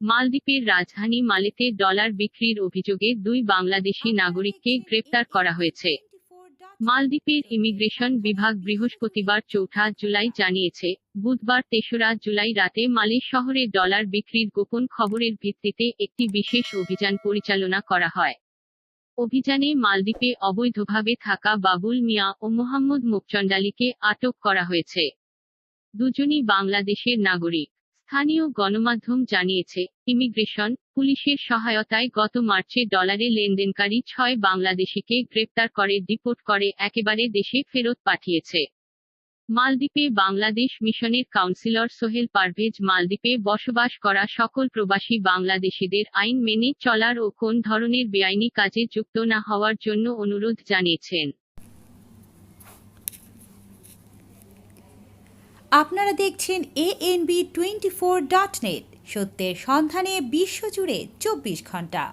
মালদ্বীপের রাজধানী মালেতে ডলার বিক্রির অভিযোগে দুই বাংলাদেশি নাগরিককে গ্রেপ্তার করা হয়েছে। মালদ্বীপের ইমিগ্রেশন বিভাগ বৃহস্পতিবার চৌঠা জুলাই জানিয়েছে বুধবার তেসরা জুলাই রাতে মালে শহরে ডলার বিক্রির গোপন খবরের ভিত্তিতে একটি বিশেষ অভিযান পরিচালনা করা হয়। অভিযানে মালদ্বীপে অবৈধভাবে থাকা বাবুল মিয়া ও মোহাম্মদ মুকচন্ডালিকে আটক করা হয়েছে। দুজনই বাংলাদেশের নাগরিক। স্থানীয় গণমাধ্যম জানিয়েছে, ইমিগ্রেশন, পুলিশের সহায়তায় গত মার্চে ডলারে লেনদেনকারী ছয় বাংলাদেশিকে গ্রেপ্তার করে, ডিপোর্ট করে, একেবারে দেশে ফেরত পাঠিয়েছে। মালদ্বীপে বাংলাদেশ মিশনের কাউন্সিলর সোহেল পারভেজ মালদ্বীপে বসবাস করা সকল প্রবাসী বাংলাদেশিদের আইন মেনে চলার ও কোন ধরনের বেআইনি কাজে যুক্ত না হওয়ার জন্য অনুরোধ জানিয়েছেন। আপনারা দেখছেন A N B twenty four dot net সত্যের সন্ধানে বিশ্বজুড়ে চব্বিশ ঘণ্টা।